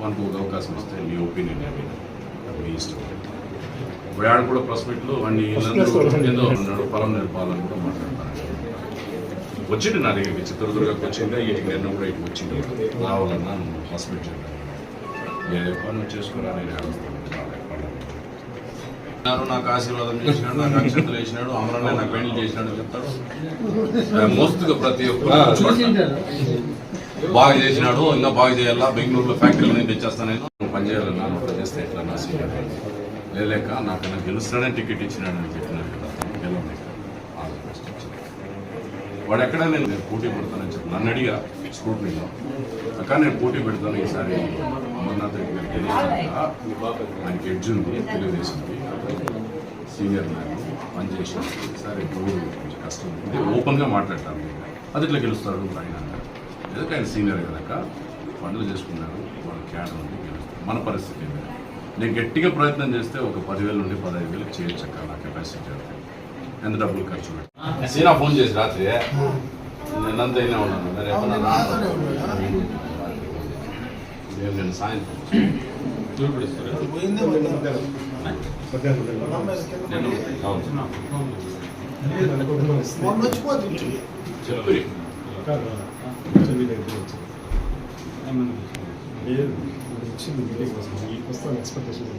మనకు ఒక అవకాశం వస్తే మీ ఒపీనియన్ ఏమైనా? మీ ఇష్టం. ఇప్పుడు ఆడ కూడా ప్రెస్ మీట్లో వాడిని ఏదో అన్నాడు పొలం నేర్పాలని కూడా మాట్లాడతాను. వచ్చింది నా దగ్గరికి చిత్రదుర్గకు వచ్చిందా? ఈ నిన్న కూడా ఇటు వచ్చింది. రావాలన్నా హాస్పిటల్ నేను పని చేసుకున్నా నేను నాకు ఆశీర్వాదం చేసినాడు నాకు అక్షతలు వేసినాడు అమరాన్ని నాకు పెళ్ళి చేసినాడు చెప్తాడు. మోస్తుగా ప్రతి ఒక్క బాగా చేసినాడు ఇంకా బాగా చేయాలా? బెంగళూరులో ఫ్యాక్టరీలో నేను తెచ్చేస్తాను నేను. పని చేయాలన్నా పని చేస్తే ఎట్లా నా సీనియర్ లేలేక నాకు నాకు గెలుస్తాడని టికెట్ ఇచ్చినాడని చెప్పినాడు కదా గెలవలేక వాడు ఎక్కడ నేను నేను పోటీ పెడతానని చెప్పి నన్ను అడిగా స్కూటీలో అక్క నేను పోటీ పెడతాను ఈసారి అమర్నాథ్ రెడ్డి గారికి ఆయనకి ఎడ్జ్ ఉంది తెలుగుదేశంకి సీనియర్ నాకు పనిచేసిన ఈసారి ఇప్పుడు కొంచెం కష్టం ఉంది. ఓపెన్గా మాట్లాడతాను అది ఇట్లా గెలుస్తాడు ఆయన ఎందుకంటే ఆయన సీనియర్ కనుక పనులు చేసుకున్నాడు వాళ్ళ క్యాడర్ ఉంది మన పరిస్థితి ఏంటి? నేను గట్టిగా ప్రయత్నం చేస్తే ఒక పదివేల నుండి పదహైదు వేలకు చేయొచ్చక్క నా కెపాసిటీ అయితే ఎంత డబ్బులు ఖర్చు పెట్టి సీనా ఫోన్ చేసి రాత్రి నేనంతా అయినా ఉన్నాను. నేను సాయంత్రం. నేను అవును. మొన్న వచ్చిపోతుంది చెప్పు వచ్చింది మీటింగ్ కోసం ఈ వస్తాను ఎక్స్పెక్టేషన్